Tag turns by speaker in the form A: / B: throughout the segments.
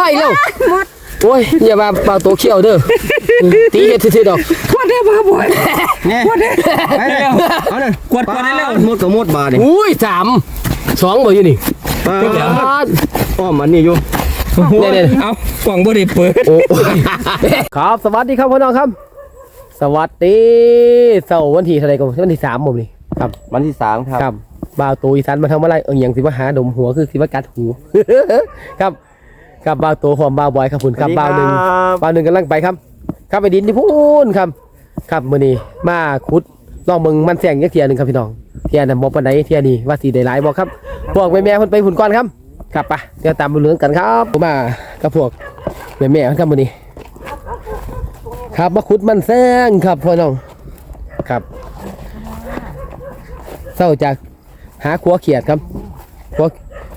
A: ว้ายเร็วโอ้ยอย่ามาเป่าตัวเขี้ยวเด้อตีเฮ็ดซื่อๆดอก
B: ทวดได้มาบ่อย
C: เนี่ย
B: ทวดได้
C: ไปเลยเอาเลย
B: กวดกวดได้แล้ว
C: หมดกับหมดบาทนี่
A: อุ้ยสามสองบ่อยู่นี่
C: ป้า
A: เดี๋ยว
C: ป้อมอันนี้อยู่
A: เนี่ย
B: เอากล่องบ่ได้เปิด
A: โอ้ครับสวัสดีครับพ่อน้องครับ สวัสดีเสาร์วันที่เท่าไหร่กันวันที่สามผมนี่ครับ
C: วันที่สามครับ
A: ครับบ่าวตูอีสานมาทำอะไรเอออย่างสิมาหาดมหัวคือสิมากัดหูครับ ครับบ่าวตูหอมบ่าวบอยครับคุณครับบ่าวหนึ่งบ่าวหนึ่งกำลังไปครับ ครับไปดินที่พูนครับ ครับมื้อนี้มาขุดลองมึงมันแสงยักเทียหนึงครับพี่น้องเทียนั้นบ่ปานใดเทียนี้ว่าสิได้หลายบ่ครับพวกแม่ๆเพิ่นไปหุ่นก่อนครับ ครับไปเดี๋ยวตามไปเรื่องกันครับผมมากับพวกแม่ๆเพิ่นครับมื้อนี้ ครับมาขุดมันแซงครับพ่อน้องครับเศร้าจากหาขัวเขียดครับขัว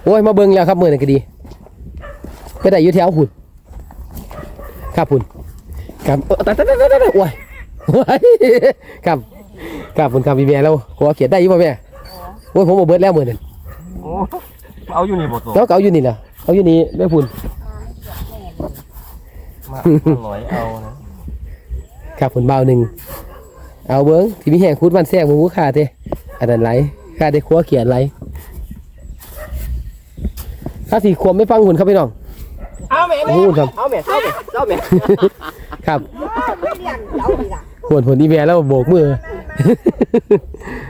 A: โอ้ยมาเบิ่งแล้วครับมื้อนี้ก็ดี ไปได้อยู่แถวหุ่นครับหุ่นครับเออตายตายตายตายตายโอ้ยโอ้ยครับครับหุ่นครับพี่แม่แล้วขัวเขียดได้อยู่ป่ะแม่โอ้ยผมบ่เบิดแล้วมื้อนั้น
C: เอาอยู่นี่บ่ตัว
A: แล้วก็เอาอยู่นี่ล่ะเอาอยู่นี่แม่พุ่น
C: มาลอยเอานะครับ
A: ผลเบาหนึ่งเอาเบิ้งที่มีแห่งคุดวันแทรกมึงกูขาดเด้อันนั้นไหลขาดได้คัวเขียนไหลถ้าสีควมไม่ฟังหุ่นครับพี่น้อง
B: เอาแม่
A: โอ้โหครับ
B: เอาแม่เอาแม่เอาแม่
A: ครับหุ่นหุ่นอีเมลแล้วโบกมือ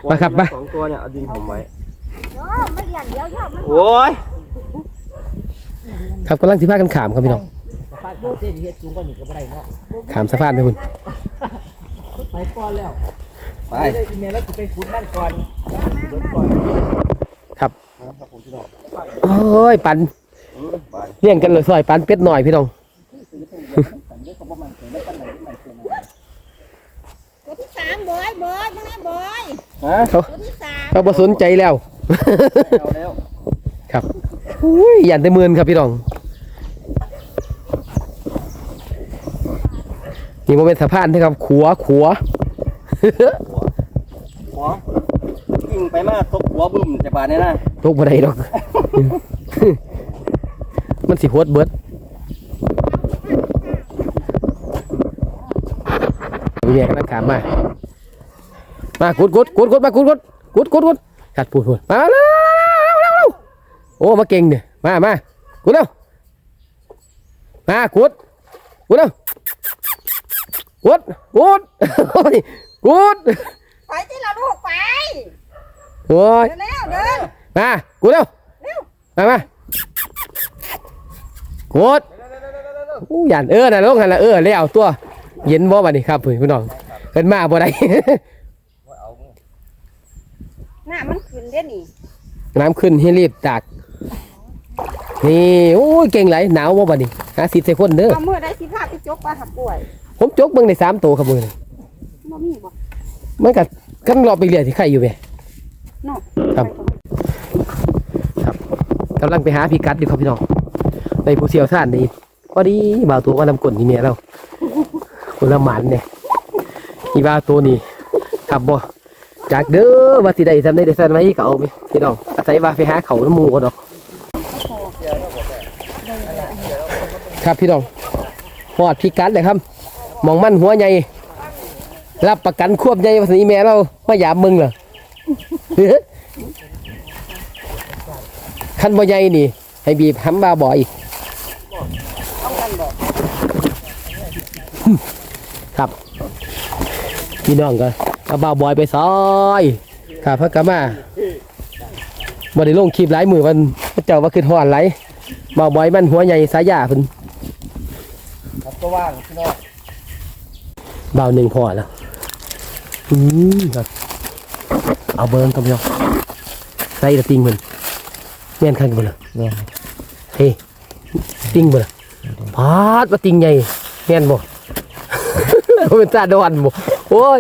A: มาครับมา
C: สองตัวเนี่ยเอาดินผมไว้
D: ไม่อย่างเดียวเยอะมัน
C: โอ้ย
A: ครับกำลังสิพากันขามครับพี่น้องขามสะพานไปหุ่น
B: ไปก่อนแล้ว
C: ไป
B: ได้อีเมลแล้วกูไปขุดนั่นก่อน
A: โอ้ยปัน เลี้ยงกันเลยซอยปันเป็ดหน่อยพี่น้อง
D: ตัวที่สามบอยบอยยังไงบอย
C: ฮะ
A: เขา
D: ตัวที่สาม
A: เขาบ่สนใจแล้ว
C: เอาแล้ว
A: ครับอุ้ยยันแต่หมื่นครับพี่น้องนี่มันเป็นสะพานนะครับ ขัวขัว
C: หัวกิ่งไปมาตกหัวบึ้มจะบาดเนี่ยนะ
A: ตกบ่ได้ดอก มันสิโหดเบิดมีแม่กำลังขามมา มากุดกุดกุดกุดมากุดกุดกุดกุดกุดกัดพูดพูดมาแล้วเร็วเร็วโอ้ มาเก่งเนี่ยมามากุดเร็วมากุดกุดเร็วกุดกุดโอ้ยกุด
D: ไปที่เราลูกไป
A: โอ้ย
D: เร็วเดิน
A: มากูเร็วมามา โคตรอู้ยันเออน่ะลงหันละเออแล้วตัว เย็นบ่บัดนี้ครับพี่น้องเพิ่นมาบ่ได้
D: หน้ามันขึ้นเด้นี่
A: น้ำขึ้นให้รีบตากนี่โอ้ยเก่งไหลายหนาวบ่บัดนี้หาสิใส่คนเด้อ
D: เอาเมื่อได้สิพาไปจกปลาหักป่วย
A: ผมจกเบิ่งได้สามตัวครับมื้อนี้
D: บ่มีบ่
A: มันก็กันรอบไปเรื่อยที่ใครอยู่แม่
D: เนาะ
A: ครับ กำลังไปหาพิกัดอยู่ครับพี่น้อง ในผู้เชี่ยวชาญนี่พอดีบ่าวตัวว่านำกลนี่เมียเราคนละหมันเนี่ยอีบ่าวตัวนี่ครับบ่จากเด้อว่าสิได้ทำได้ได้สันไว้ก็เอาไปพี่น้องอาศัยว่าไปหาเขาน้ำหมูก่อนดอกครับพี่น้องหอดพิกัดเลยครับมองมั่นหัวใหญ่รับประกันควบใหญ่ว่าสิอีแม่เราไมาหยามมึงเหรอคันบ่ใหญ่นี่ ให้บีบหำบาบ่อย ครับ พี่น้องก็เอาบาบอยไปซอยครับพักกะมาบ่ได้ลงคลิปหลายมือมันพระเจ้าว่าคือหอนไหลายบาบอยมันหัวใหญ่สายยาเพิ่น
C: ครับก็ว่างพี่น้อง
A: เบาหนึ่งพอแล้วอืมครับเอาเบิ้งกับพี่น้องใส่ตะติงมันแม่นคันบ่ล่ะ
C: เนี่ย
A: เฮ้ยติงบ่ล่ะพาดว่าติงใหญ่แม่นบ่บ่ เป็นตาดอนบ่โอ้ย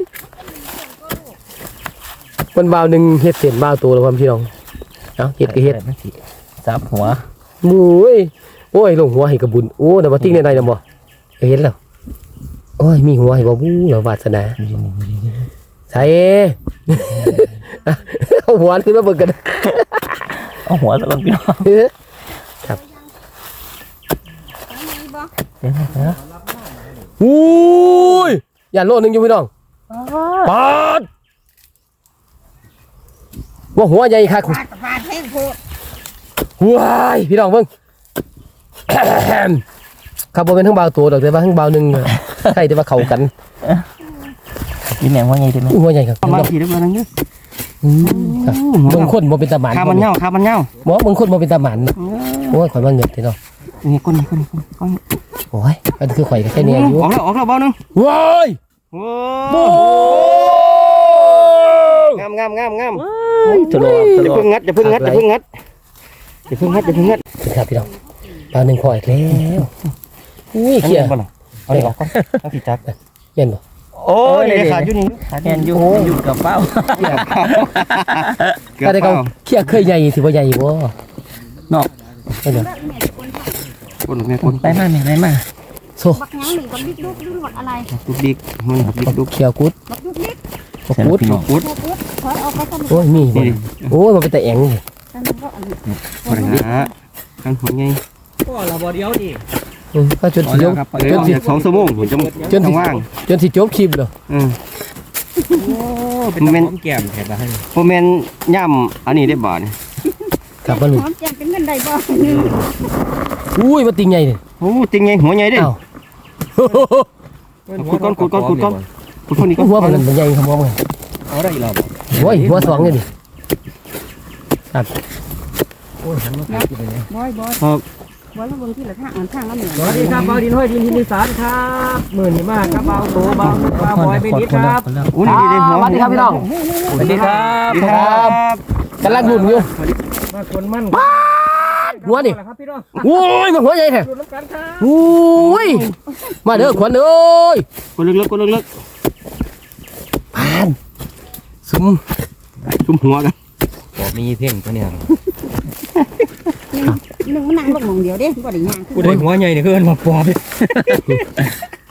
A: มันบาวหนึ่งเฮ็ดเสียนบาวตัวแล้วครับพี่น้องเอ้าเฮ็ดก็เฮ็ด
C: จับหัว
A: หมูเอ้ยโอ้ยลงหัวให้กระบุญโอ้แต่ว่าติงในใดน่ะบ่เห็นแล้วโอ้ยมีหัวให้บ่บู้แล้ววาสนาใส่เอาหัวขึ้นมาเบิ่งกัน
C: เอาหัวตะลงพี่น้อง
A: ครับ
D: บ่
A: อุ้ย อย่าโลดหนึงอยู่พี่น้องปาดว่าหัวใหญ่คัก
D: ฟาดกับฟาดแห้งโพด
A: ว้ายพี่น้องเบิ่งครับบ่เป็นทั้งเบาตัวดอกแต่ว่าทั้งเบาหนึงอะใช่แต่ว่าเข้ากัน
B: นี่แมงว่าไงใช่ไหม
A: อุ้ยหัวใหญ่ครับ
C: ประมาณกี่เดือนนึงเนี่ย
A: อืมครับบางคนบ่เป็นตาหมาน
C: ขามันเงาขามันเงา
A: หมอบางคนบ่เป็นตาหมานนะโอ้ยข่อยมาเงินเด้เนาะ
C: นี่ก้นนี่ก้นนี่ก้น
A: โอ้ยอันคือข่อยก็แค่นี้อยู่
C: ออกแล้วออกแล้วเบาหนึง
A: ว้าย
C: โอ้
A: โอ้
C: งามงามงามงาม
B: ตลอดต
C: อย่า
B: ลอด
C: เพิ่งงัดอย่าเพิ่งงัดอย่าเพิ่งงัดอย่าเพิ่งงัดอย่าเพิ่งงัด
A: ครับพี่น้องปลาหนึ่งพออีกแล้วอุ้ยเขี้ย
C: บ่ล่ะเอาดิออกก่อนเอาสิจัก
A: เย็นบ่
C: โอ้ยนี่ขาดอยู่นี่ขาด
B: แอนอยู่อยู่กับเป้า
C: เกือบ
A: ถ้าได้เขา
C: เป้า
A: เขี้ยเคยใหญ่สิบ่ใหญ่บ่
B: เนาะ
A: เห็นบ่
C: ก้นแม่ก้น
B: ไปมาแม่ไปมา
A: โซ่
D: บักหยังนี่บักบิ๊กลูกดูหมดอะไร
C: ลูกดิกมันครับดิกลูก
A: เขียวกุด
D: บักลูกเล็ก
A: บักกุด
C: พุด
D: โพดถอยออกไปกัน
A: โอ้ยมีบ่
C: นี่
A: โอ้ยมันเป็นแต่แองนี่
D: นั่นก็อันนี้
C: นะขันหัวไง
B: ก็เราบ่เดียวดิ
A: ก็จนสิจบ
B: ครับ
C: เดี๋ยวสองชั่วโมงผมจะ
A: จนสิ
C: ว่าง
A: จนสิจบคลิปแล้ว
C: อืม
B: โอ้เป็นตะหอมแก้มแถบบ้าน
C: โมเมนย่ำอันนี้ได้บ่เนี่ย
A: กลับมาลูก
D: หอมแจ่มเป็นเงินได้บ่
A: อุ้ยมันติงใหญ่นี่
C: โอ้ติงไงหัวใหญ่เด้
A: อ้าว
C: ขุดก้อนขุดก้อนขุดก้อนคุณคนนี้ก็
A: หัวมันมันใหญ่ครับหัวมัน
B: เอาได้อีกแล้วบ่
A: โอ้ยหัวสองเลยดิ
B: โอ้ยหันมาหากินเลย
D: บอยบอย
C: ครับ
D: บอยแล้วเบิ่งที่ละทางอันทางละเหมือน
B: สวัสดีครับเบาดินห้อยดินดินอีสานครับหมื่นนี่มากครับเบาโตเบาเบาบอยไปนิดครับ
C: โอ้นี่ดีหัว
A: สวัสดีครับพี่น้อง
B: สวัสดีครับ
C: ดีครับ
A: กำลังลุ้นอยู่
B: มาคนมั่น
A: หัวดิ
B: ครับพี่น้อง
A: โอ้ยมันหัวใหญ่แท้
B: ดูน้ำกันครับ
A: โอ้ยมาเด้อขวัญเอ้ย
C: กดลึกๆกดลึก
A: ผ่านซุม
C: ๆชุ่มหัวกัน
B: บอกมีเพ่งตัวเนี่ย
D: หนึ่งมันนั่งลงหมองเดียวเด้บ่ได้ย่างขึ้น
B: กูได้หัวใหญ่เนี่ยคือมันมาปอบ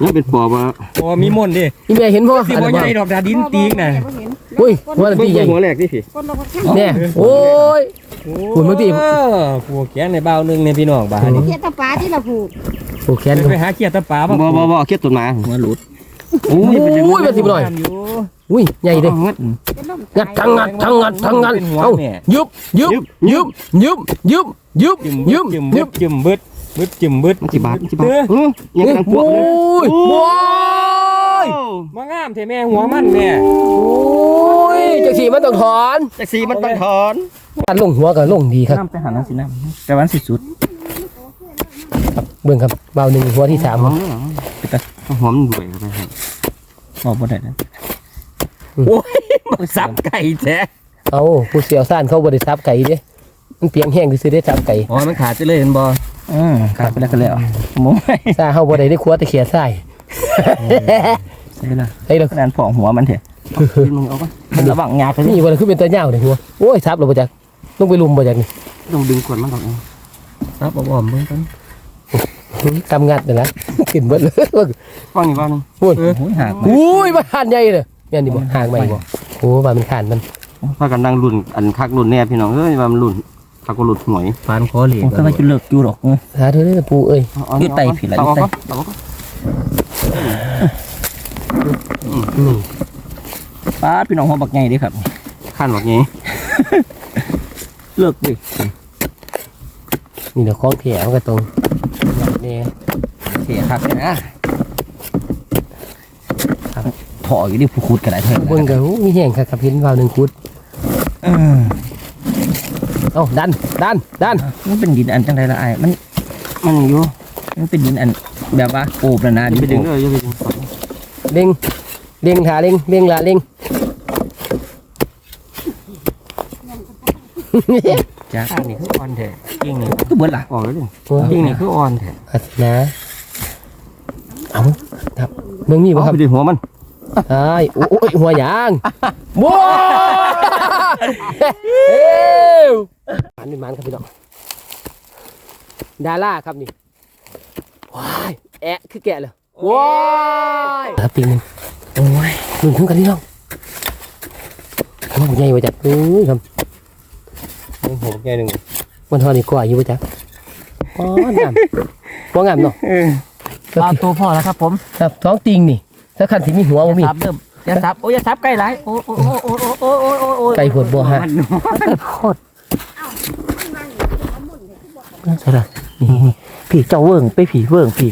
C: นี่เป็นปอบอะ
B: ปอมีมนต์ดิ
A: นี่แม่เห็นพ่อ
B: สิบ่ใหญ่ดอกดาดินตีงน่ะ
D: บ่เห็น
A: อุ้ยหัวมัน
C: เบิ่
A: ตี
C: ง
A: ใหญ่
C: หัวแรกนี่สิ
D: คนเราก็ข้าง
A: แน่โอ้ยคุณเมื่อกี้
B: ผูกแขนในเบาหนึงในพี่น้องบ้านนี่
D: เทียตาปลาที่เราผูก
A: โอ้แขน
B: ไปหาเกียร์ตะปา
C: บ่บ่บ่เคียดต้นไม้
B: หัวหลุด
C: โอ้ยเป็นจัง
A: โอ้ยมาสิบหน่อย
B: อยู่
A: อุ้ยใหญ่เด้
C: งัด
D: เป็นลม
A: งัดทั้งงัดทั้งงัดทั้งงัดเอ้ายุบยุบยุบยุบยุบยุบ
B: จิ้ม
A: ยุบ
B: จิ้ม
A: ยุบ
B: จิ้มบึด บึดจิ้มบึด
C: มันสิบาทมันสิบาท
B: เออ
C: อือยังกำลังปว
A: โอ้
C: ดเลย
A: ยว้าย
B: มางามเทแม่หัวมันแม่
A: โอ้ยจังสีมันต้องถอน
C: จักสีมันต้องถอน
A: การลงหัวก็ลงดีครับ
B: น้ำไปหาน้ำสิน้ำแต่วันสิสุด
A: ครับเบิ่งครับเบาหนึ่งหัวที่สาม
C: หอมหอมด้วยครับ
B: บอกบ่ได้นะโอ้ยมันสับไก่แท้
A: เอาผู้เสียวซ่านเขาบริษัทไก่เด้มันเปียงแห้งซื้อได้ซับไก่
B: อ๋อมันขาดจะเลยเห็นบ่ อืมขาดไปแล้วก็แล้วโม้ย
A: ซ่าเฮาบ่ได้ได้ครัวแต่เขียไส้
B: ใช่ละ
A: ไอ้เรา
B: ขนาดผองหัวมันเถอะ
C: มึงเอาปะ
B: มันระวังงาไป
A: นี่บ่ได้คือเป็นตัวเหย้าเด้หัวโอ้ยซับเราบ่จักลงไปลุมบ่จักนี่
C: ต้องดึงขวดมันออกเอง
B: ครับบ่อมเบิ่งกัน
A: กำงัดนี่นะขึ้นเบิดเลย
C: ฟังอีกบ้างนึง
A: พูด
B: โอ้ยหัก
A: อุ้ยมันห่านใหญ่เลยแม่นดิบ่ห่างใหม่บ่โอ้ว่ามันห่านมัน
C: พากันดังรุ่นอันคักรุ่นแน่พี่น้องเอ้ยว่ามันรุ่น คักก็รุ่นหวย
B: ฟานคอเหล็กก็ว่าจะเลิกอยู่หรอก
A: สาธุเด้อปู่เอ้ย
B: ยืดไตผิดละ
C: เอา
B: ยืดไต
C: ก่อนเอาก่อน
A: นี่
B: ป้าพี่น้องหัวบักใหญ่เด้ครับ
C: ขั้นแบบนี้
B: เลิกดิ
A: นี่เดี๋ยวของแถวก็ตรงนี่
B: เสียครับนะถออยู่ดิผู้ขุดกันได้เท่า
A: เบิ่งก็โอ้มีแห้งครับครับเห็นเบาหนึ่งคุด
B: เออ
A: เอ้าดันดันดัน
B: มันเป็นดินอันจังไรละไอ้มัน
C: มันอยู่
B: มันเป็นดินอันแบบว่าโอบแล้วนะ
C: อย่าไปดึง
B: โอบ
C: เลยอย่าไปดึง
A: เล็งเล็งหาเล็งเล็งละเล็ง
B: จ้านี่คืออ่อนแท้ยิ่งนี่คือเบิดล่ะ
C: ออกแล้วดิ
A: โอ้ย
B: ยิ่งนี่คืออ่อนแท้
A: อัศนะเอาครับเมืองนี้บ่
C: เอา
A: ครับ
C: ไปดึงหัวมัน
A: ใช่โอ้ยหัวยางว้าวเอ้ว มันเป็นมันครับพี่น้องดาราครับนี่ว้ายแอะคือแกะเลยว้ายแล้วปีนึง
B: โอ้ย
A: หนึ่งขึ้มกันพี่น้องมันใหญ่ไปจัดอุ้ยครับ
C: หัวใหญ่หนึ่ง
A: มันทอนี่ก่ออยู่ไปจัดอ๋อนงามว่างามเนาะ
B: ตา
A: ม
B: ตัวพ่อแล้วครับ ผม
A: ครับท้องติงนี่ถ้าขันสิมีหัวบ่มี
B: ซับเริ่มอย่าซับโอ้ยอย่าซับใกล้ไรโอ้โอ้โอ้โอ้โอ้โอ้โอ้
A: ไก่หัวบัวฮะ
B: โคตร ใช่ละนี่ผีเจ้าเวิงไปผีเวิงผี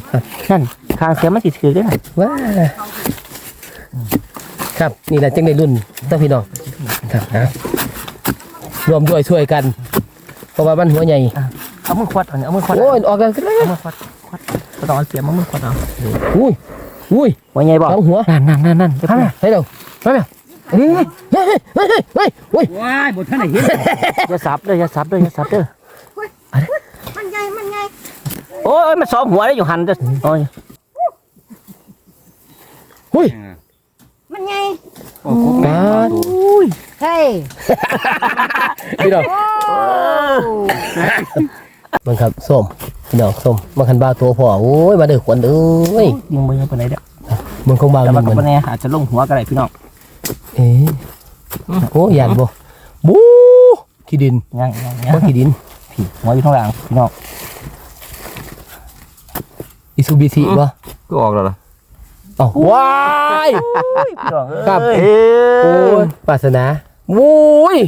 B: นั่นคางเสียมันสิถือได้ไหม
A: ว้าครับนี่แหละจังได้รุ่นต้องพี่น้องครับนะรวมด้วยช่วยกัน เพราะว่ามันหัวใหญ่
B: เอามือควัดเอาเนี่ยเอามือควัด
A: โอ้ยออกแล้วกันเลย
B: เอามือควัดควัดก็ต้องเอาเสียมเอามือควัดเอา
A: อุ้ยอุ้ย
B: ว่าไงบอก
A: สองหัว
B: นั่นนั่นนั่นนั่น
A: ข้ามาให้เราไปไหมเฮ้ยเฮ้ยเฮ้ยเฮ้ยเฮ้ย
C: ว้ายบ่ทันได้เห็น
B: อย่าซับเด้ออย่าซับเด้ออย่าซับเด้อ
D: มันใหญ่มันใหญ่
B: โอ้ยมันสองหัวได้อยู่หันเด้อโอ้ย
A: เฮ้ย
D: มันใหญ่
C: โอ้โห
A: ปาด
D: เฮ้ย
A: พี่น้อง
D: โอ้
A: มันครับส้มพี่น้องส้มมันคันบ้าตัวพ่อโอ้ยมาเด้อขวัญเอ้ย
B: ยิงไปยังไปไหนเด้อ
A: มันคงบ้า
B: แต่
A: มั
B: ว่าน
A: เห
B: ก็
A: มือน
B: บ่แน่อาจจะลงหัวก็ได้พี่น้อง
A: เอ๊ะโอ้ยานบ่บู๊ขี้ดิน
B: ยังยังยัง
A: บ่ขี้ดิน
B: ผีหัวอยู่ข้างหลังพี่น้อง
A: อิซูบิชิบ่
C: ก็ออกแล้วล่ะ
A: เอ้าว้าย
B: พี่น้องเอ้ย
A: ครับ
B: เอ้
A: โอ้
B: ย
A: ยปรารถนาโอ้ย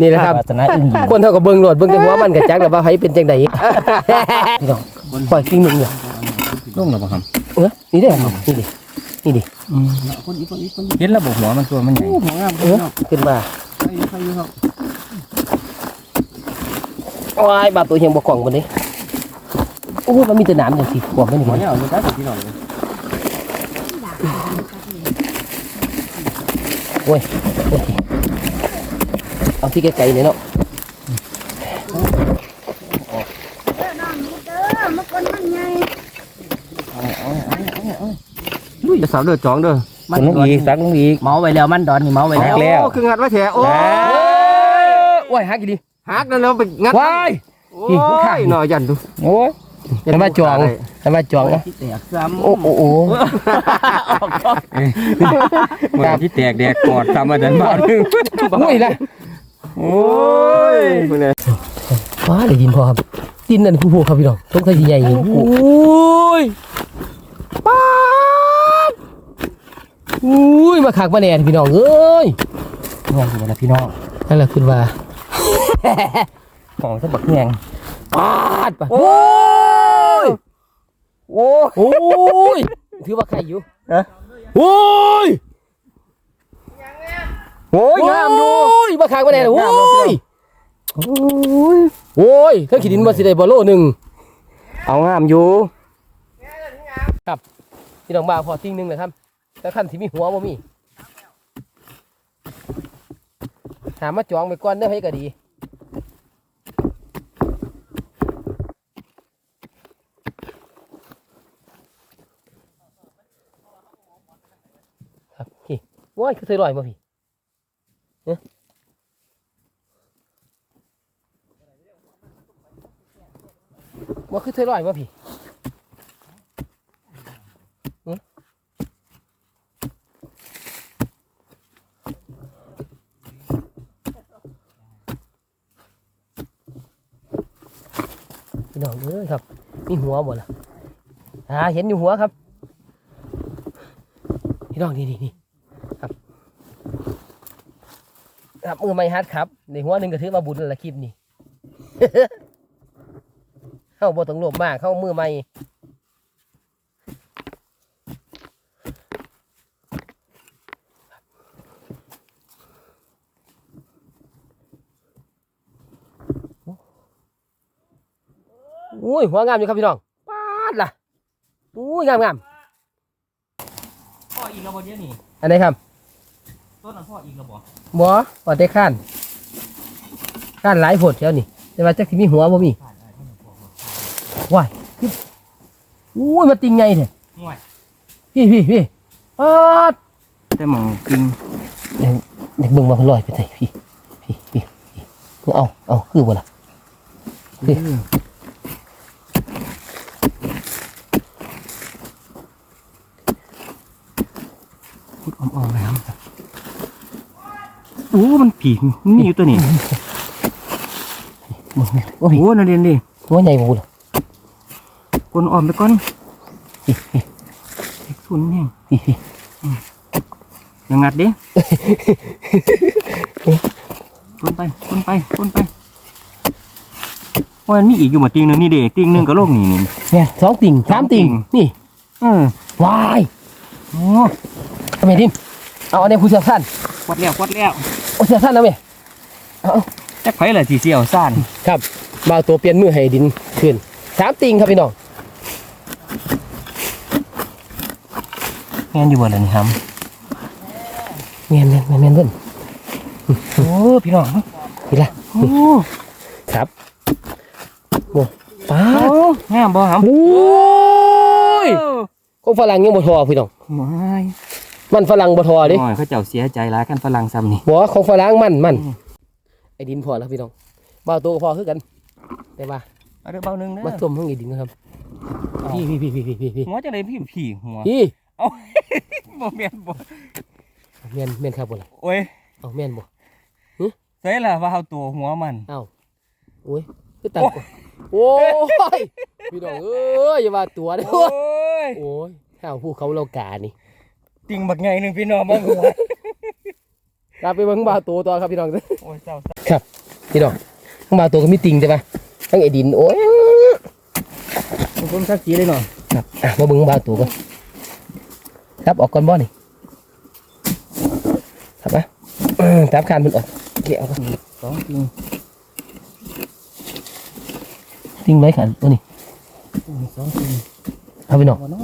A: นี่แหละครับ
B: ปรารถนาอึ้งหญิง
A: คนเท่ากับเบิ่งโหลดเบิ่งแต่หัวมันกับจักแล้วว่าไผเป็นจังไดพี่น้องปล่อยกิ้งหนึ่งเนี่ย
C: ลงแล้วบ่ครับ
A: เออนี่เด้อนี่ดินี่ดิ
C: เห็นแล้วบ่หัวมันตัวมันใหญ่
A: เออขึ้นมาว้ายบาดตัวเฮียงบ่กล่องบ่นี้ โอ้ยมันมีแต่น้ำอย่างสิขวบไม่
C: ห
A: นี
C: Có nhà ở bên cát của chị nổi.
A: โอ้ยโอ้ยเอาที่ไกลๆเลยเนาะ
D: เด้อน้องนี่เด้อมาคนมันใหญ่
C: Ui, sao được chọn được.
B: สักลงอีกสักลงอีก Máu về leo mắt đòn thì máu về หัก leo. แล้ว
C: คืองัดไว้แถโอ้ย
A: โอ้ยหักอีกดิ
C: หักแล้วแล้วไปงัด
A: ว้าย
C: โอ้ยหน่อยยันดู
A: โอ้ย ให้มาจองให้มาจองนะ
B: ที่แตกซ้ำ
A: โอ้โอ้โอ้
C: เหมือนที่แตกแดกกอดตามมาดันบ้านนึง
A: อุ้ยละ
C: โอ้ยเพิ่นน่ะ
A: ว้าได้ยินพอครับดินนั่นผู้ผู้ครับพี่น้องต้องใส่ใหญ่ๆโอ้ยป๊าดอุ้ยมาขากมาแหน่พี่น้องเอ้ย
B: งงอยู่นะพี่น้อง
A: นั่นแหละคุณว่า
B: ของสะบักแงง
A: ปาดปะ
B: โอ้ยโอ้ย
A: โอ้ยถือว่าใครอยู่
B: ฮะ
A: โอ้ย
B: โอ้ยงามอยู่
A: โอ้ยมาขากมาแหน่โอ้ยโอ้ยถ้าขีดินมาสิได้บอลโลหนึ่ง
B: เอางามอยู่
A: พี่น้องมาพอทิ้งหนึ่งเลยครับแต่ขั้นที่มีหัวบ่มีถามมาจองไปก่อนเด้อให้ก็ดี ครับพี่ ว้ายคือเธอลอยมาพี่เอ๊ะว่าคือเธอลอยมาพี่พี่น้องเอ้ยครับมีหัวบ่ล่ะอ่าเห็นอยู่หัวครับพี่น้องนี่นี่นี่ ครับมือไม่ฮัดครับในหัวหนึ่งก็ถือมาบุญแล้วละคลิปนี่เข้าบ่ต้องโลภมากเข้ามือไม่อุ้ยหัวงามอยู่ครับพี่น้องปาดล่ะอุ้ยงามงาม
B: พ่ออีกแล้วบ่เดี๋ยวนี้
A: อันไหนครับ
B: ต้นนั้นพ่ออีกแล้วบ่
A: บ่ว่าได้ข้านข้านหลายโพดแถวนี่แต่ว่าจักสิมีหัวบ่มีว้ายคืออุ้ยมาติงไงเนี่ย
B: ห่วย
A: พี่พี่พี่ปาด
C: แต่หมองกิน
A: เด็กเด็กเบิ่งมาเพิ่นลอยไปไสพี่พี่พี่พี่เอาเอาคือบ่ล่ะคือ
C: พุดอ่อมๆเลยครับ โอ้มันผีนี่อยู่ตัวนี้
A: เบิ่งนี่โอ้ย
C: โอ้นั่นเรียนดิ
A: หัวใหญ่บ่ล่ะ
B: กลนอ่อมไปก่อนทุนแห้งอยังงัดดิกลนไปกลนไปกลนไปว่ามันมีอีกอยู่มาติงหนึงนี่เด็กติงหนึงก็โลกนี่นี่
A: เนี่ยสองติ่งสามติ่ง
B: สองติ่ง
A: นี่
B: เออ
A: วาย
B: โอ้
A: ทำไมทิมเอาอันนี้ผู้เชี่ยวชาญ
B: ควัดแล้วควัดแล้ว
A: โอ้ เชี่ยวชาญนะเว้ยเอาเอา
B: จักไผล่ะที่เสี่ยวซ่าน
A: ครับมาเอาตัวเปลี่ยนมือให้ดินขึ้นสามติ่งครับพี่น้อง
B: แม่นอยู่บ่ล่ะนี่ครับ
A: เมียนเมียนเมียนเมียนเพิ่น
B: โอ้พี่น้อง
A: นี่ละ
B: โอ้
A: ครับโอ้ป้าด
B: โอ้งามบ่ครับ
A: โอ้ยของฝรั่งยังบ่ทอพี่น้อง
B: ไม่
A: มันฝรั่งบ่ทอเดิ
B: โอ้ยเขาเจ้าเสียใจหลายกันฝรั่งซ้ำนี่
A: บอกว่าของฝรั่งมันมัน
B: อืม
A: ไอ้ดินพอแล้วพี่น้องบ่าวตัวก็พอคือกันแต่ว่า
B: เอาเด้อเบาหนึงเด้
A: มา
B: อ
A: ต้มทั้งไอ้ดินนะครับพี่พี่พี่พี่พี่พี่พี่
B: หัวจังไดพี่พี่หัว
A: พี่
B: บ่แม่นบ่
A: เมียนเมียนครับบ่ล่ะ
B: โอ้ย
A: เอาเมียนบ่
B: ใส่ล่ะว่าเอาตัวหัวมัน
A: เอ้าโอ้ยคือตัดก่อนโอ้ยพี่น้องเอ้ยอย่าว่าตัวเด้อ
B: โอ้ย
A: โอ้ยข้าวผู้เขาเรากานี่
B: ติ่งบักใหญ่หนึงพี่น้องบ่หัว
A: กลับไปเบิ่งบ่าวตัวต่อครับพี่น้อง
B: โอ้ยเศร้า
A: พี่น้องทั้งบ่าวตัวก็มีติงใช่ปะทั้งไอ้ดินโอ้ย
B: ๆผมสักสีเลยเนาะ
A: ครับอะมาเบิ่งบ่าวตัวก่อนครับออกก่อนบ่นี่ครับอะเออจับคานมันออกเกี่ยวกัน
B: สองติ่ง
A: ติงไว้ขันตัวนี้
B: อืมสองติ่ง
A: เอาพี่น้อง
B: บ่เนาะ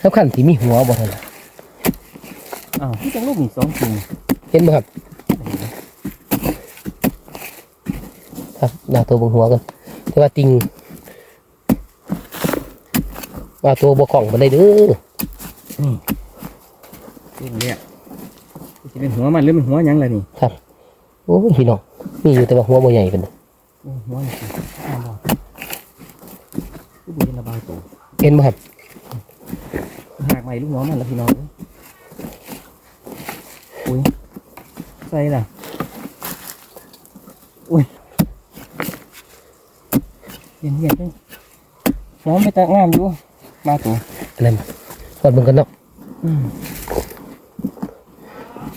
A: จับคันที่มีหัวบ่เท่าไหร่
B: อ้าวพี่จังลูกนี่สองติ่ง
A: เห็นบ่ครับ ครับบ่าวตัวเบิ่งหัวกันแต่ว่าติงบ่าวตัวบ่ของบ่ได้เด้อ
B: ติ่งเนี่ยสิเป็นหัวมันหรือเป็นหัวหยังล่ะนี่
A: โอ้ยพี่น้องมีอยู่แต่ว่าหัวบ่ใหญ่เป็น
B: โอ้หัวนี่สิอ้าวบ่คือบ่เป็นระบายตัว
A: เห็นบ่ครับ
B: หากใหม่ลูกหัวมันแล้วพี่น้อง อุ้ยใส่ล่ะ อุ้ยเย็นเย็นๆจังหัวไม่ตางามอยู่ มาตัว
A: อะไรมาวัดเบิ่งกันเนาะ
B: อืม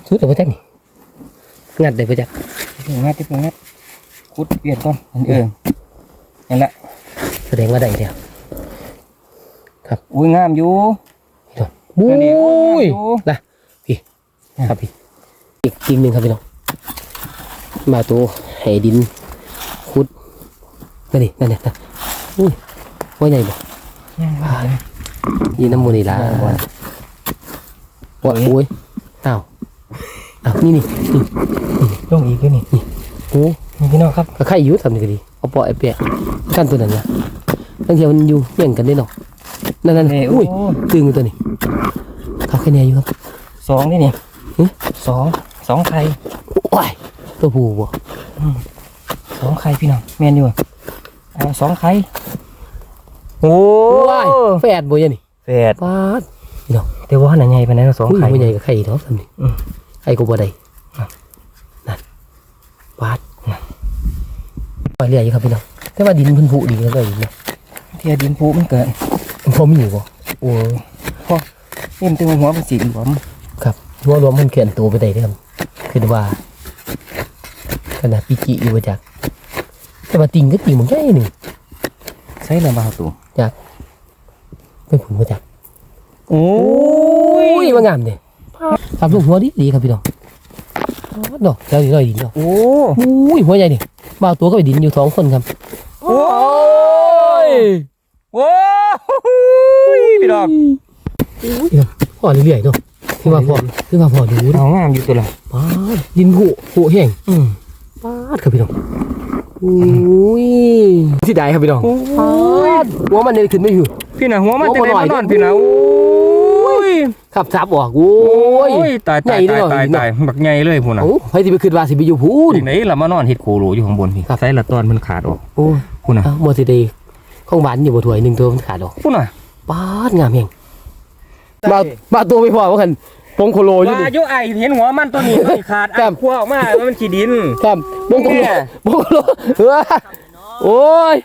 A: สุดเอาไปจักนี่งัดได้ไปจัก
B: เดี๋ยวงัดเดี๋ยวงัดคุดเปลี่ยนก่อนอันเออนั่นแหละ
A: แสดงว่าได้แล้ว
B: อุ้ยงามอยู่
A: บุ้
B: อันนี้โอ้
A: ย
B: งามอยู่
A: ล่ะพี่ครับพี่ อีกจริงหนึ่งครับพี่น้องมาตัวให้ดินขุดนั่นนี่นั่นนี่นั่นอุ้ยว่าใหญ่บ่
B: ยังว่าเลย
A: ยีน้ำมูนี่ละ
B: บ่
A: ว่าโอ้ยอ้าวอ้าวนี่นี่นี่
B: ลงอีกอยู่นี่
A: โอ้
B: นี่พี่น้องครับ
A: ก็ไข่อยุ่ทำนี่ก็ดีเอาปล่อยไอ้เปียกกันตัวนั้นนะตั้งแต่มันอยู่เยี่ยงกันได้เนาะนั่นนั่น
B: นี่
A: อุ้ย
B: โอ้
A: ตึงอยู่ตัวนี้เขาแค่เนี้อยู่ครับ
B: สองนี่นี่
A: หึ
B: สอง สองไข่
A: โอ้ยตัวผู้บ่
B: สองไข่พี่น้องแม่นอยู่เอาสองไข่โอ้
A: ว้ายแฝดบ่ยันนี่
B: แฝด
A: ปาด
B: แต่ว่าหนาใหญ่ปานนั้นสอง
A: อุ้ย
B: ไข่
A: บ่ใหญ่กับไข่เนาะทำนี่
B: อืม
A: ไข่ก็บ่ได้นั่นปาดปล่อยเรื่อยอยู่ครับพี่น้องแต่ว่าดินเพิ่นผุดีแล้วก็อยู่นะ
B: เทียดินพูมันเกิด
A: พอมีอยู่บ่โอ้ย
B: เอ็มตึงหัวเป็นสีหลวม
A: ครับหัวรวมมันเขียนตัวไปได้เด้อครับ คือว่าขนาดปิจิอยู่บ่จักแต่ว่าติงก็ติงมันใหญ่หนึง
B: ใช่เลยมาตัว
A: เป็นผลบ่จัก
B: โอ้
A: อุ้ยว่างามเด้ครับลูกหัวดีดีครับพี่น้องดอกแล้วอีกหน่อยดินดอก
B: โอ้
A: อุ้ยหัวใหญ่ดิบ่าวตัวก็ไปดินอยู่สองคนครับ
B: โอ้ยโอ้ยพี่น้อง
A: พ่อเรื่อยๆเนาะ คือว่าพ่อคือว่าพ่อดูนะ
B: เอางามอยู่ตัวละ
A: ป้าดดินผุผุแห้ง
B: อืม
A: ป้าดครับพี่น้องอุ้ยสิได้ครับพี่น้องป้าดหัวมันเนี่ยขึ้นไม่อยู่
B: พี่น่ะหัวมัน
A: หัว
B: จะ
A: บ่
B: ได้
A: หน่อย
B: มานอนพี่น่ะโอ้ย
A: ครับซับออกโอ้ย
B: ตายตาย
A: ใหญ่
B: ตาย
A: เด้อ
B: ตายตายบักใหญ่เลยพุ่นน่ะ
A: โอ้ใครที่ไปขึ้นว่าสิไปอยู่พูน
B: ที่ไหนล่ะมานอนเฮ็ดโคโหลอยู่ข้างบนพี่
A: ครับ
B: ใส่ละตอนมันขาดออก
A: โอ้ย
B: พุ่นน่ะ
A: อ้าวหมดสิได้ของหวานอยู่บ่ถ้วยหนึ่งตัวมันขาดออก
B: พุ่นน่ะ
A: ป้าดงามแฮง บ่าวบ่าวตัวไม่พอว่ากันปงโคโลอยู่
B: ว่า
A: นี่
B: อยู่ไอเห็นหัวมันตัวนี้ตัวนี้ขาด
A: ครั
B: อะ
A: บ
B: พัวออกมาแล้วมันขี้ดิน
A: ครับปงโคโล
B: เนี่ย
A: ปงโคโลเออโอ้ย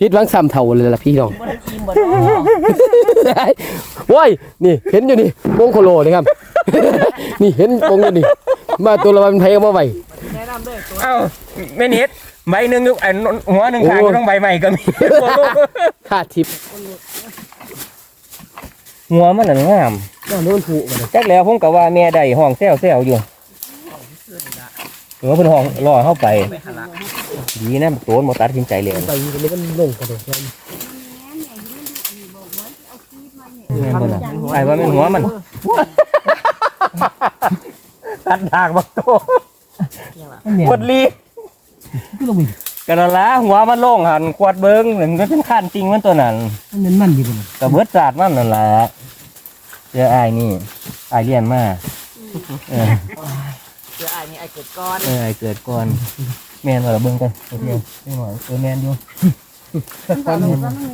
A: ฮิดหวังซ้ำเท่าเลยล่ะพี่น้อง
E: บ่ได้กินบ่เนาะ
A: โว้ยนี่เห็นอยู่นี่วงโคโลนี่ครับ นี่เห็นวงอยู่นี่ มาตัวละมันไผเอามาไว้
E: แนะนำเด้อตัว
B: เอ้าแม่นิดใบหนึ่งอยู่อันหัวหนึ่งขาง
A: โอ้
B: ก็ต้องใบใหม่ก็มี
A: ค่าทิป
B: หัวมันน่ะงาม
A: น่าโดนผูกมัน
B: จักแล้วผมก็ว่าแม่ได้ห้องแซวแซวอยู่หรือว่าเพิ่นห้องรอเข้าไป
E: ไปหาละ
B: ดีนะโตนบ่ตัดสินใจเลย
A: ไปมันก็ลงกระโดดแล้ว
B: แม่นบ่ล่ะไอ้ว่ามันหัวมันตัดดากบักโตกดลี
A: ก็ลงไป
B: กันนั่นละหัวมันโล่งหันขวดเบิ้งหนึ่งมันเป็นขั้นจริงมันตัวนั้น
A: มันมันอยู่บน
B: กับเบิดศาสตร์มันนั่นละ เจอไอ้ายนี่ไอ้ายเรียนมาเออ
E: เดี๋ยวอ้ายนี่อ้ายเกิดก่อน
B: เออไอ้ายเกิดก่อนแมนว่าเราเบิ้งกันตัวเดียวไม่หน่อยเออแมนอยู่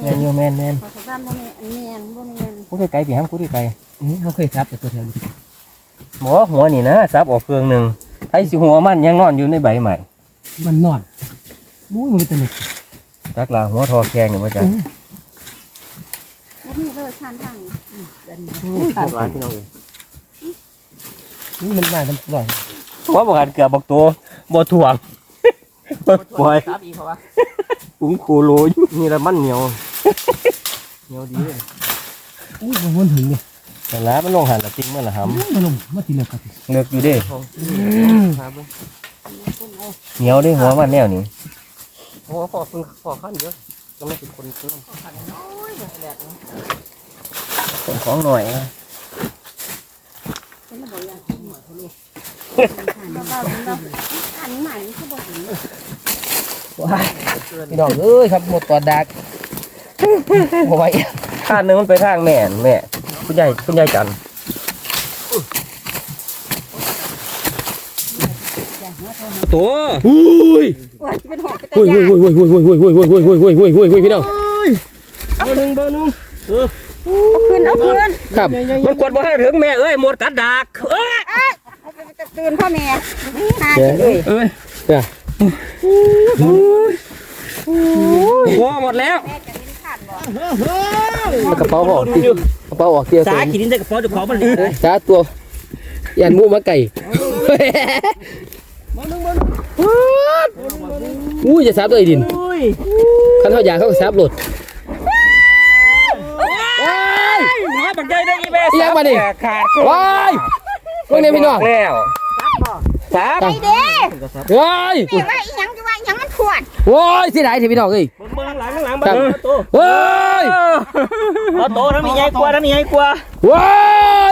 B: แมนอยู่แมนแมน
D: ขอสัมภาษณ์บ่แม่นอันแม่นบ่แม่น
B: กูได้ไกลปีห้ามกูได้ไกล
A: เขาเคยทับแต่ตัวแถวนี้
B: หมอหัวนี่นะซับออกเครื่องหนึ่งไอ้สิหัวมันยังนอนอยู่ในใบใหม่
A: มันนอนมุ้ยมันเป็นตัวนี้
B: จักลาหัวทอแข็งอยู่ว่าจ้ะ
D: บ่มีเลยทานทาง
B: ขาดหลายพี่น้อง
A: นี่มันมามันลอย
B: หัวบอกหันเกือบบอกตัวบ่ถ่วงปล่อย
E: ครับอีกเพราะว่า
B: ปุ้งคูโลอยู่นี่ละมันเหนียวเหนียวดีเลย
A: อุ้ยมันถึงเนี่ย
B: แต่ละมันลงหันละจริงมันละห
A: มันลงมาทีเดียวครับำ
B: เลือกอยู่เด้เหนียวเด้หัวมันแนวนี้
A: โอ้พอพึ่งพอขั้นเยอะ ก็ไม่ป็นคนเพิ่มส่ง
B: ของหน่อยนะ
D: ว้าย
A: พี่นองเอ้ยครับหมดตัวดักโอ้ย
B: ข้าหนึ่งมันไปทางแม่แม่คุณยายคุณยายจัน ตัว
A: อุ้ย
D: ว่าสิเป็นหอกเป็น
A: อุ้ย
D: ตา
A: อุ้ยอุ้ยอุ้ยอุ้ยอุ้ยอุ้ยอุ้ยอุ้ยอุ้ยอุ้ยอุ้ยอุ้ยอุ้ยพี่น้อง
B: เบอร์หนึ่งเบอร์หนึ่ง
D: เอาขึ้นเอาขึ้น
A: ครับ
B: มันกดบ่ให้ถึงแม่เอ้ยหมดกัดดักเอ้ย
D: จะตื่นพ่อแม่หาสิเลย
B: เอ้ย
A: เนี่ย
B: หัวหมดแล้ว
A: กระเป๋าออกที่กระเป๋าออกเตี้ยว
E: สา
A: ใส่
E: ขีดินใส่กระเป๋าเดี๋ยวขอมันเลือเลย
A: จ้าตัวยันมูมาไก่ อุ้ยจะซับตัวไอ้ดิน
E: อุ้ย
A: ขันเท่ายาเขาก็ซับหลด
B: หัวบักใหญ่ได้อีแม่
A: เอียงมาดิ
B: ขาด
A: ว้ายพวกนี้พี่น้อง
B: แล้วสาม
D: ไปเด้
A: ว้าย
D: แม่ว่าอีหยังจะว่าอีหยังมันขวด
A: ว้ายเสิได้เถอะพี่น้องเอ้ย
E: เบิ่งหลังหลัง
A: ครับ
E: เบิ่งโต
A: ว้าย
E: เอาโตทั้งนี้ใหญ่กว่าทั้งนี้ใหญ่กว่า
A: ว้า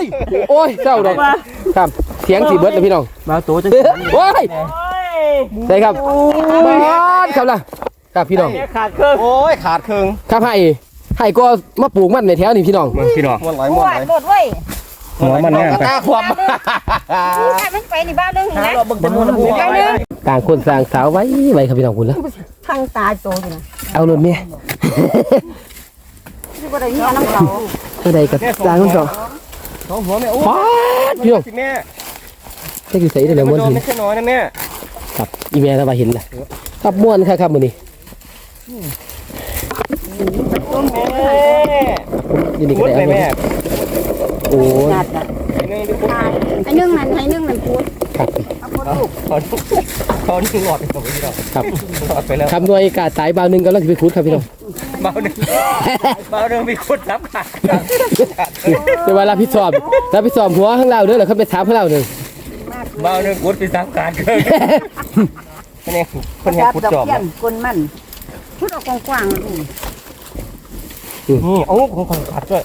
A: ยโอ้ยเศร้าดอกครับ เสียงสีเบิร์ดเลยพี่น้อง
E: มาโตจัง
A: ว้าย
E: โอ้ย
A: ได้ครับบาดครับล่ะครับพี่น้อง
E: ขาดเครื่อง
B: โอ้ยขาดครึ่ง
A: ครับให้ให้ก็มาปลูกมันในแถวนี้พี่น้อง
B: มึงพี่น้องมันไหล
D: ข
B: หมด
D: ว
B: ไหล
D: ดโลดเว้ย
B: หัวมันแน่ไป
A: ตาความ
D: นี่ถ้ามันไปในบ้านเรื่องนี้นะ
E: เราเบิ่งจำนวนหัว
D: บ้านเรื่อง
A: ต่างคนต่างสาวไว้ไว้ครับพี่น้องคุณละ
D: ทางตาโตอยู่นะ
A: เอารถเมีย
D: คือบ่ได้มีน้ำเขา
A: เท่าใดกับต่างคนสอง
B: สองหัวแม่โอ้
A: ฟาดพี่น้อง
B: สิแม่
A: ได้คือใส่ได้แล้ว
B: มั
A: ม้วนน
B: โดน
A: หิน
B: ไม่ใช่น้อยนะแม่
A: ครับอีเมลเราไปเห็นแหละครับม้วนครับครับมือนี้
B: แม่
A: ยินดี
B: มุ
A: กับ
B: ด
A: ได้
B: เลย
A: เอา
B: แม่
A: โอ้ย
D: จัดอะ
B: หนึ่งดิปุ๊บ
D: ไอ้นึ่งมันไอ้นึ่งมันพูด
A: ครับ
D: เอาพูดลูก
B: เขาเขานี่หลอดไปกับพี่น้อง
A: ครับ
B: หลอดไปแล้ว
A: ทำหน่วยกาตายบาวหนึ่งกำลังจะไปคุดครับพี่น้อง
B: เบาหนึ่งเบาหนึ่งมีคนรับขาด
A: แต่ว่ารับผิดชอบรับผิดชอบหัวข้างเราเด้อเหรอเขาไปถามข้างเราหนึ่ง
B: เบาหนึ่งกุดไปสามการเกินคนนี้คนนี้กุดจอบ
D: กลมันพูดออกกว้างๆลูก
B: นี่โอ้ของของขาดด้วย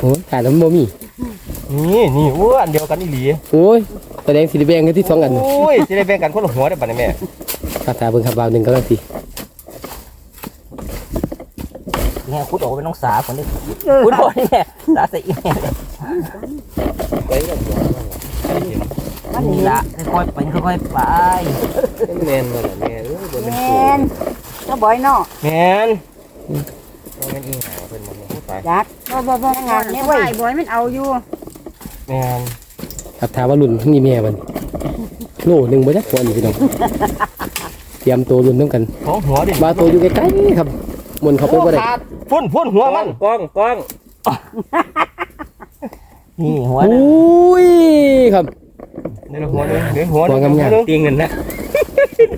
A: โอ้ยขาดแล้วมันบ่มี
B: นี่นี่อ้วนเดียวกันอีหลี
A: โอ้ยแสดงสีแดงกันที่สองอัน
B: โอ้ยจะได้แบ่งกันคนละหัวได้ป่ะเนี่ยแม่
A: ครับตาเบิ่งครับบาวหนึ่งกำลังสิ
E: เนี่ยคุดออกเป็นน้องสาวคนนี้คุดออกนี่แหละสาใส่อีแม่มัน นี่ละค่อยๆไปค่อยๆไป
B: แมนมาแม่เออโดน
D: แม
B: เป็น
D: นก็บ่อยเนาะ
B: แมนแมนอีหาวเป็นมันพูดไป
D: จักบ่บ่บ่งานนี่เว้ยบ่อยมันเอาอยู่
B: แมน
A: ครับถามว่ารุ่นนี่แม่มันโลหนึ่งบ่จักคนนี่พี่น้องเตรียมตัวรุ่นน้ำกัน
B: ของหัวดิ
A: บาวตัวอยู่ใกล้ๆครับมุนเขาไปบ่ได้
C: ขาดพุ่นพุ่นหัวมัน
B: กล้องกล้อง
C: นี่หัว
A: อุ้ยครับ
C: เดี๋ยวหัวเดี๋ยวเดี๋ยวหัว
A: หัวงามๆ
B: ติงเงินนะ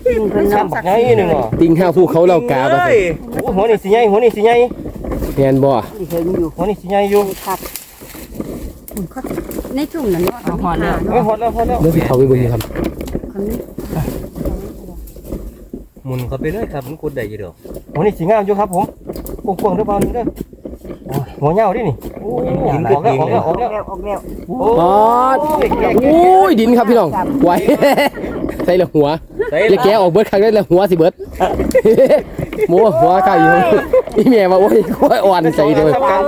D: จริงเพิ่น
C: ซ้ำ
D: เนาะ
C: บักไงหนึ่งเหรอ
A: ติงห้าภูเขาเหล่ากาบ่
B: เฮ้ย
C: โอ้หัวนี่สิใหญ่หัวนี่สิใหญ่
A: แม่นบ่
D: ที่เห็นอยู่
C: หัวนี่สิใหญ่อยู่
D: ครับคุณเขาในจุ่มนั่นเนาะเอาหอดแล้ว
C: เฮ้ยหดแล้วหดแล้ว
A: เดี๋ยวสิเข้าไปเบิ่งครับ
D: คนนี้
B: หมุนเขาไปเลยครับมันกุดได้อยู่ดอก
C: หัวนี่สิงามอยู่ครับผมกวางๆเด้อเบาหนึ่งเด้อโอ้ยหัวเหี่ยวดินี่ โอ้ยออกแล้วออกแล้วอ
D: อ
C: อ
D: อกก
C: แล้ว
D: แล้วออกแล้ว
C: โอ้
A: ปอด
C: ยแก่
A: โอ้ยดินครับพี่น้องไหวใส่ละหัว
B: ใส่
A: อย่าแกะออกเบิดครั้งได้ละหัวสิเบิดหมูหัวไก่อยู่พี่แม่ว่าโอ้ยโอ้ยอ่อนใส่เลย
C: ซ้ำกัน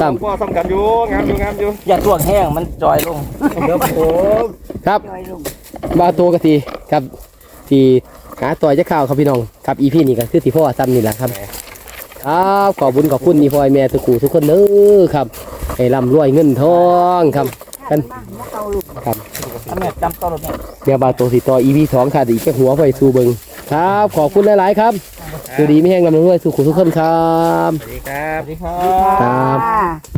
A: ครับ
C: ซ้ำกันซ้ำกันอยู่งามอยู่งามอยู่
B: อย่าตวงแห้งมันจอยลงเดี๋ยวผม
A: ครับ
D: ย่อยลง
A: บาโตกะทีครับ ที่หาต่อยจะข่าวครับพี่น้องครับอีพี่นี่ก็คือที่พ่อซ้ำนี่แหละครับ ครับขอบุญขอบคุณนี่พ่อแม่ทุกคู่ทุกคนเด้อครับให้ร่ำรวยเงินทองครับกัน
D: บ้านมาเอาลูก
A: ครับ
B: แม่จำต้นรถเนี่ย
A: เดี๋ยวบาโตสิต่ออีพีสองค่ะอีกแค่หัวไปสู่เบิงครับ ขอบคุณหลาย ๆ ครับสวัสดีไม่แห้งลำรวยสู่คู่ทุกคนครับ
B: สวัสดีครับ
C: สวัสดีครั
D: ค่ะ
A: ครับ
D: ค่ะ